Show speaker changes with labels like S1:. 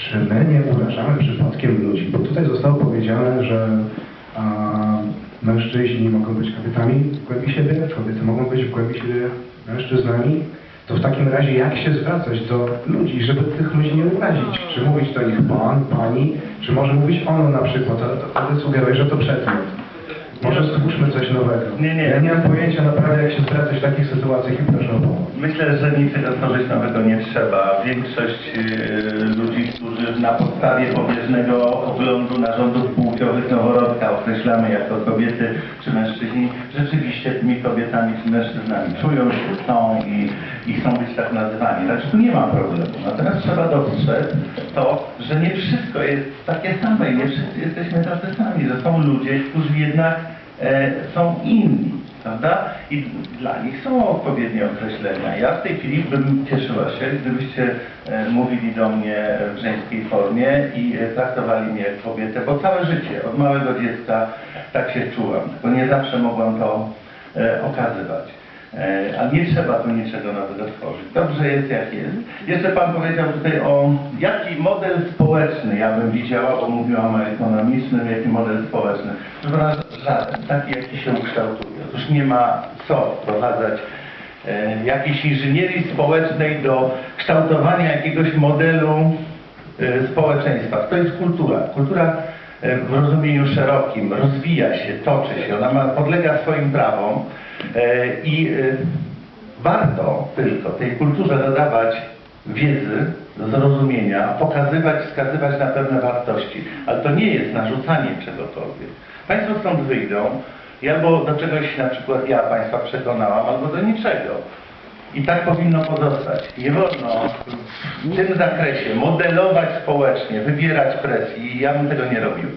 S1: czy my nie urażamy przypadkiem ludzi? Bo tutaj zostało powiedziane, że a, mężczyźni mogą być kobietami w głębi siebie, kobiety mogą być w głębi siebie mężczyznami. To w takim razie jak się zwracać do ludzi, żeby tych ludzi nie urazić? Czy mówić do nich pan, pani, czy może mówić on na przykład, ale sugeruję, że to przedmiot. Może stwórzmy coś nowego.
S2: Nie, nie.
S1: Ja nie mam pojęcia naprawdę jak się zwracać w takich sytuacjach i proszę o pomoc.
S2: Myślę, że niczego tworzyć nowego nie trzeba. Większość y, ludzi, którzy na podstawie pobieżnego oglądu narządów płciowych noworodka określamy jako kobiety czy mężczyźni, kobietami czy mężczyznami czują się, są i, i chcą być tak nazywani. Także tu nie ma problemu. Natomiast trzeba dostrzec to, że nie wszystko jest takie same i nie wszyscy jesteśmy tacy sami, że są ludzie, którzy jednak e, są inni, prawda? I dla nich są odpowiednie określenia. Ja w tej chwili bym cieszyła się, gdybyście e, mówili do mnie w żeńskiej formie i e, traktowali mnie jak kobietę, bo całe życie, od małego dziecka tak się czułam, tylko nie zawsze mogłam to okazywać. E, A nie trzeba tu niczego nowego tworzyć. Dobrze jest jak jest. Jeszcze Pan powiedział tutaj o jaki model społeczny ja bym widziała, bo mówiłam o ekonomicznym, jaki model społeczny. Pana, żaden, taki jaki się ukształtuje. Otóż nie ma co wprowadzać e, jakiejś inżynierii społecznej do kształtowania jakiegoś modelu e, społeczeństwa. To jest kultura. Kultura e, w rozumieniu szerokim rozwija się, toczy się, ona ma, podlega swoim prawom e, i e, warto tylko tej kulturze dodawać wiedzy, zrozumienia, pokazywać, wskazywać na pewne wartości. Ale to nie jest narzucanie czegokolwiek. Państwo stąd wyjdą albo do czegoś na przykład ja Państwa przekonałam, albo do niczego. I tak powinno pozostać. Nie wolno w tym zakresie modelować społecznie, wywierać presji ja bym tego nie robił.